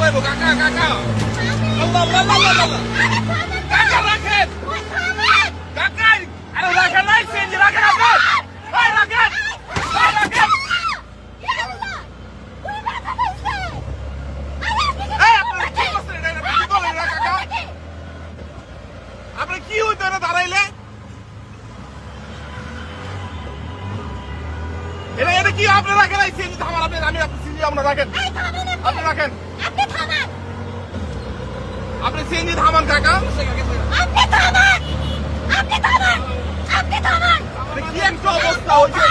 আপনি রাখেন। রাখেন আপনি কি হইতো দাঁড়াইলে এটা এটা কি আপনি রাখেন? এই সিএনজি থামান, আপনি আপনি সিএনজি আপনার রাখেন। আপনি রাখেন। আপনি সিএনজি থামান কাকা। এটা কি একটা অবস্থা হয়েছে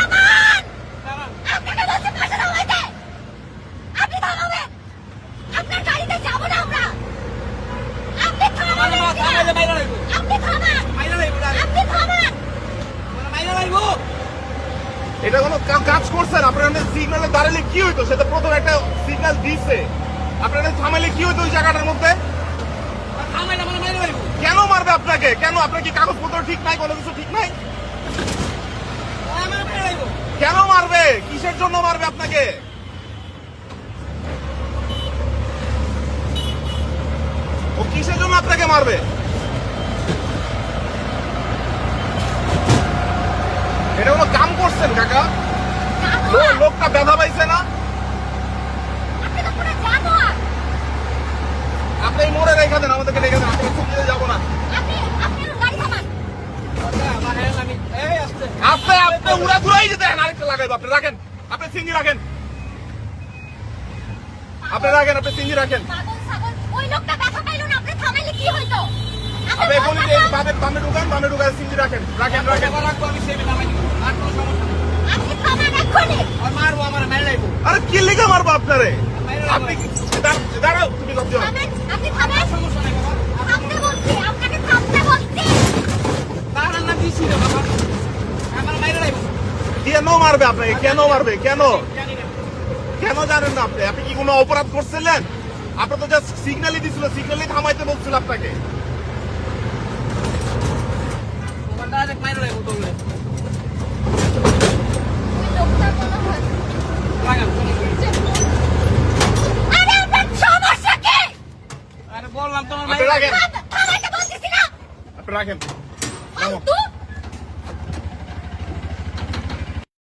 আপনার গাড়িতে যাব না আমরা। আপনি থামান আপনি থামান। আপনি থামান। এটা কোনো কা- কাজ করছেন আপনার সিগন্যালে দাঁড়ালে কি হইতো? সেটা প্রথম একটা সিগন্যাল দিছে। আপনার থামাইলে কি হইতো ওই জায়গাটার মধ্যে? কেন মারবে আপনাকে? কেন? আপনার কি কাগজপত্র ঠিক নাই কোনো কিছু ঠিক নাই? কেন মারবে? কিসের জন্য মারবে আপনাকে? ও কিসের জন্য আপনাকে মারবে এটা কোনো কাম করছেন কাকা লো- লোকটা ব্যথা পাইছে না আপনি তো পুরো জানোয়ার আপনি এই মোড়ে রেখে দেন আমাদেরকে রেখে দেন আমরা ছুটিতে যাব না আপনি আপনি গাড়ি থামান আপনি আপনি উড়া ধুরাই যেতে আরেকটা লাগাইবো আপনি রাখেন। আপনি সিঙ্গি রাখেন। আপনি রাখেন আপনি সিঙ্গি রাখেন। পাগল ছাগল ওই লোকটা ব্যথা পাইলো না আপনি কি হইতো? আপনি বলি যে বামে বামে ঢুকান বামে ঢুকান সিঙ্গি রাখেন। রাখেন রাখেন। আপনি থামান এক্ষুনি। আরে কি লেগে মারবো আপনারে? আপনি দাঁড়- দাঁড়াও তুমি লজ্জা হও। থামেন আপনি থামেন থামতে বলছি আপনাকে থামতে বলছি কেন মারবে আপনাকে? কেন মারবে? কেন? কেন জানেন না আপনি? আপনি কি কোনো অপরাধ করছিলেন? আপনি তো জাস্ট সিগন্যালই দিছিল সিগন্যালই থামাইতে বলছিল আপনাকে। ওই লোকটা আরে আপনার সমস্যা কি? বললাম তোমার রাখেন। থামাইতে বলতেছি না। আপনি রাখেন। নামো। ফালতু।